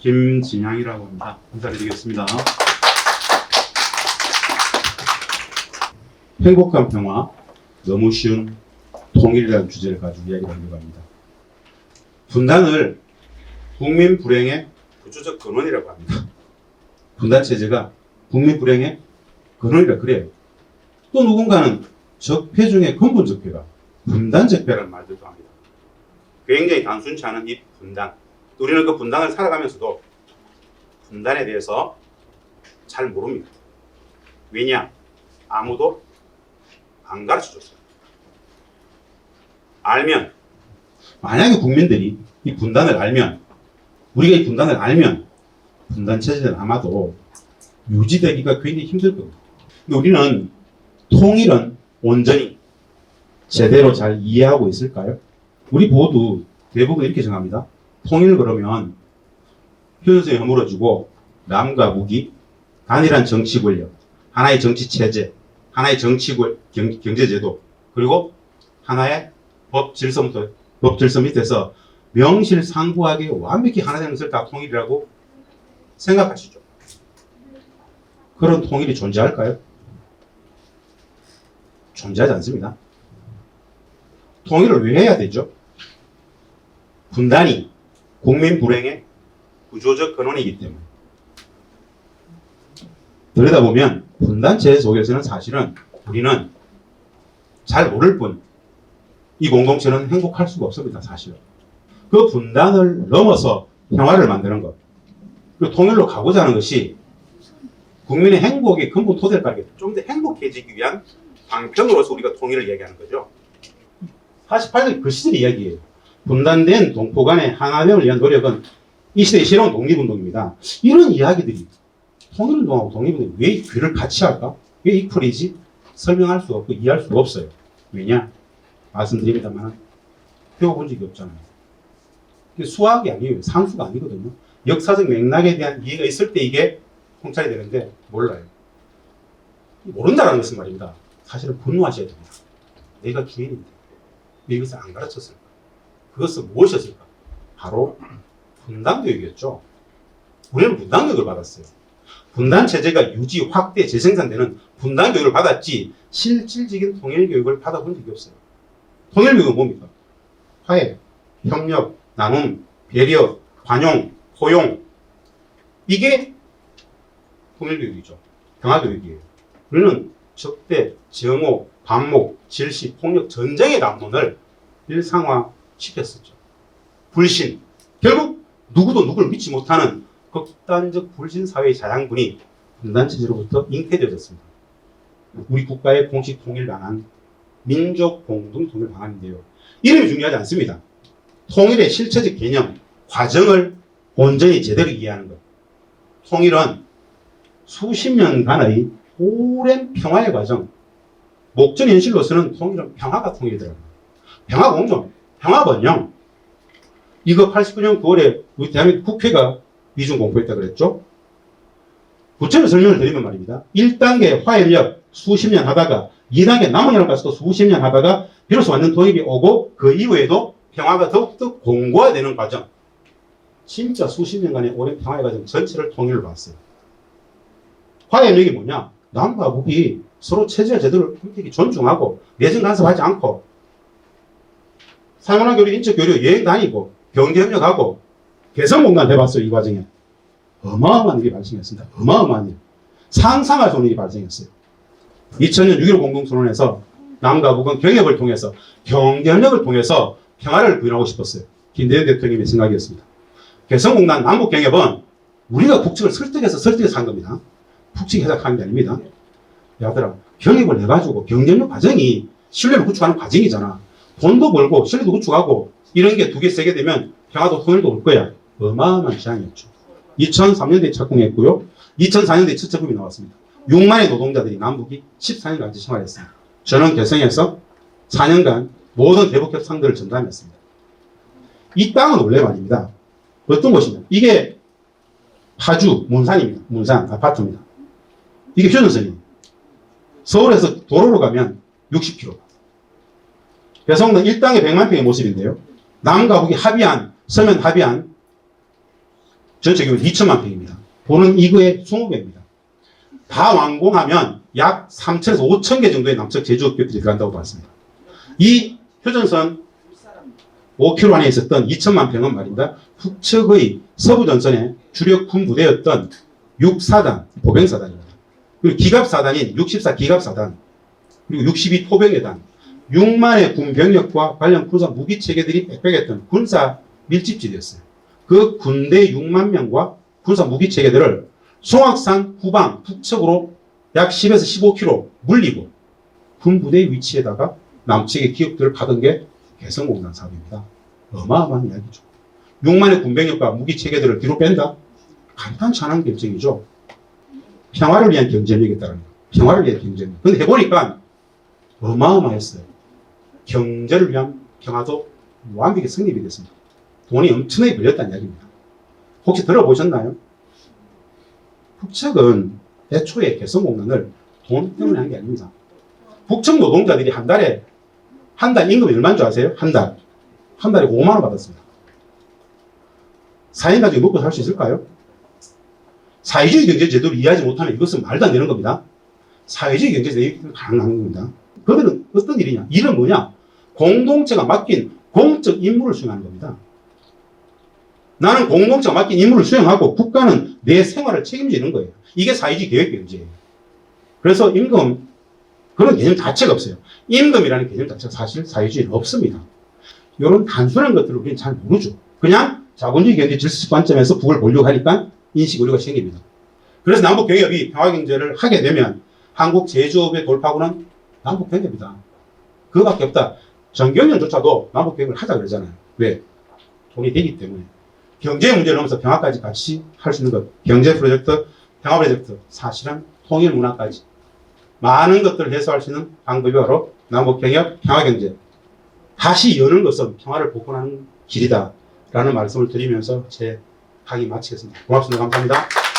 김진양이라고 합니다. 인사드리겠습니다. 행복한 평화, 너무 쉬운 통일이라는 주제를 가지고 이야기를 하려고 합니다. 분단을 국민 불행의 구조적 근원이라고 합니다. 분단 체제가 국민 불행의 근원이라 그래요. 또 누군가는 적폐 중에 근본 적폐가 분단 적폐라는 말들도 합니다. 굉장히 단순치 않은 이 분단. 우리는 그 분단을 살아가면서도 분단에 대해서 잘 모릅니다. 왜냐? 아무도 안 가르쳐 줬어요. 알면, 만약에 국민들이 이 분단을 알면, 우리가 이 분단을 알면, 분단 체제는 아마도 유지되기가 굉장히 힘들 겁니다. 근데 우리는 통일은 온전히 제대로 잘 이해하고 있을까요? 우리 모두 대부분 이렇게 정합니다. 통일 그러면 효율성이 허물어지고 남과 북이 단일한 정치 권력, 하나의 정치 체제, 하나의 정치 경제 제도, 그리고 하나의 법 질서, 법 질서 밑에서 명실상부하게 완벽히 하나 되는 것을 다 통일이라고 생각하시죠. 그런 통일이 존재할까요? 존재하지 않습니다. 통일을 왜 해야 되죠? 분단이 국민 불행의 구조적 근원이기 때문에. 들여다보면 분단체 속에서는 사실은 우리는 잘 모를 뿐, 이 공동체는 행복할 수가 없습니다, 사실은. 그 분단을 넘어서 평화를 만드는 것, 그 통일로 가고자 하는 것이 국민의 행복의 근본 토대를 깔게 좀 더 행복해지기 위한 방편으로서 우리가 통일을 얘기하는 거죠. 48년 그 시절 이야기예요. 분단된 동포 간의 하나됨을 위한 노력은 이 시대의 새로운 독립운동입니다. 이런 이야기들이 통일운동하고 독립운동이 왜 귀를 같이 할까? 왜 이퀄이지? 설명할 수 없고 이해할 수가 없어요. 왜냐? 말씀드립니다만 배워본 적이 없잖아요. 수학이 아니에요. 상수가 아니거든요. 역사적 맥락에 대한 이해가 있을 때 이게 통찰이 되는데 몰라요. 모른다는 것은 말입니다. 사실은 분노하셔야 됩니다. 내가 주인인데 왜 이것을 안 가르쳤을까? 그것은 무엇이었을까? 바로 분단교육이었죠. 우리는 분단교육을 받았어요. 분단 체제가 유지, 확대, 재생산되는 분단교육을 받았지 실질적인 통일교육을 받아본 적이 없어요. 통일교육은 뭡니까? 화해, 협력, 나눔, 배려, 관용, 포용 이게 통일교육이죠. 평화교육이에요. 우리는 적대, 정오, 반목, 질시, 폭력, 전쟁의 남론을 일상화 시켰었죠. 불신. 결국 누구도 누구를 믿지 못하는 극단적 불신 사회의 자양분이 분단체제로부터 잉태되어졌습니다. 우리 국가의 공식 통일 방안, 민족 공동 통일 방안인데요. 이름이 중요하지 않습니다. 통일의 실체적 개념, 과정을 온전히 제대로 이해하는 것. 통일은 수십 년간의 오랜 평화의 과정, 목전 현실로서는 통일은 평화가 통일이더라고요. 평화 공존, 평화 번영. 이거 89년 9월에 우리 대한민국 국회가 이중 공포했다 그랬죠? 구체로 설명을 드리면 말입니다. 1단계 화해력 수십 년 하다가 2단계 남은이라고 가서도 수십 년 하다가 비로소 완전 통일이 오고 그 이후에도 평화가 더욱더 공고화되는 과정. 진짜 수십 년간의 오랜 평화의 과정 전체를 통일을 봤어요. 화해력이 뭐냐? 남과 북이 서로 체제와 제도를 엄격히 존중하고 내정 간섭하지 않고 사문화 교류, 인적 교류, 여행 다니고 경제 협력하고 개성 공간 해봤어요 이 과정에 어마어마한 일이 발생했습니다. 어마어마한 일. 상상할 수 없는 일이 발생했어요. 2000년 6.15 공동선언에서 남과 북은 경협을 통해서 경제 협력을 통해서 평화를 구현하고 싶었어요. 김대중 대통령의 생각이었습니다. 개성공단 남북경협은 우리가 북측을 설득해서 설득해서 한 겁니다. 북측이 해석하는 게 아닙니다. 야들아, 경협을 해가지고 경제협력 과정이 신뢰를 구축하는 과정이잖아. 돈도 벌고 신뢰도 구축하고 이런 게 두 개, 세개 되면 평화도 통일도 올 거야. 어마어마한 시장이었죠. 2003년도에 착공했고요. 2004년도에 첫 제품이 나왔습니다. 6만의 노동자들이 남북이 14년간 같이 생활했습니다. 저는 개성에서 4년간 모든 대북 협 상들을 전담했습니다. 이 땅은 원래 말입니다. 어떤 곳이냐? 이게 파주 문산입니다. 문산 아파트입니다. 이게 휴전선이에요. 서울에서 도로로 가면 60km. 개성은 1땅에 100만 평의 모습인데요. 남과 북이 합의한 서면 합의한 전체 규모 2천만 평입니다. 보는 이거의 20배입니다. 다 완공하면 약 3천에서 5천 개 정도의 남측 제조업계들이 들어간다고 봤습니다. 이 효전선 5km 안에 있었던 2천만 평은 말입니다. 북측의 서부전선의 주력 군 부대였던 6사단, 보병사단입니다. 그리고 기갑사단인 64 기갑사단, 그리고 62 포병여단, 6만의 군 병력과 관련 군사 무기 체계들이 빽빽했던 군사 밀집지대였어요. 그 군대 6만 명과 군사 무기 체계들을 송악산 후방 북측으로 약 10에서 15km 물리고 군 부대의 위치에다가 남측의 기업들을 받은 게 개성공단 사업입니다. 어마어마한 이야기죠. 6만의 군병력과 무기 체계들을 뒤로 뺀다? 간단치 않은 결정이죠. 평화를 위한 경쟁이겠다는 거. 평화를 위한 경쟁. 근데 해보니까 어마어마했어요. 경제를 위한 평화도 완벽히 성립이 됐습니다. 돈이 엄청나게 벌렸다는 이야기입니다. 혹시 들어보셨나요? 북측은 애초에 개성공단을 돈 때문에 한 게 아닙니다. 북측 노동자들이 한 달에 한 달 임금이 얼마인 줄 아세요? 한 달. 한 달에 5만 원 받았습니다. 4인 가족이 먹고 살 수 있을까요? 사회주의 경제 제도를 이해하지 못하면 이것은 말도 안 되는 겁니다. 사회주의 경제 제도가 가능한 겁니다. 그들은 어떤 일이냐? 일은 뭐냐? 공동체가 맡긴 공적 임무를 수행하는 겁니다. 나는 공동체가 맡긴 임무를 수행하고 국가는 내 생활을 책임지는 거예요. 이게 사회주의 계획 경제예요. 그래서 임금 그런 개념 자체가 없어요. 임금이라는 개념 자체가 사실 사회주의는 없습니다. 이런 단순한 것들을 우리는 잘 모르죠. 그냥 자본주의 경제 질서 관점에서 북을 보려고 하니까 인식 오류가 생깁니다. 그래서 남북 경협이 평화 경제를 하게 되면 한국 제조업의 돌파구는 남북 경협이다. 그거밖에 없다. 정경련조차도 남북 경협을 하자 그러잖아요. 왜? 돈이 되기 때문에. 경제 문제를 넘어서 평화까지 같이 할 수 있는 것. 경제 프로젝트, 평화 프로젝트, 사실은 통일 문화까지 많은 것들을 해소할 수 있는 방법이 바로 남북 경협, 평화 경제. 다시 여는 것은 평화를 복원하는 길이다. 라는 말씀을 드리면서 제 강의 마치겠습니다. 고맙습니다. 감사합니다.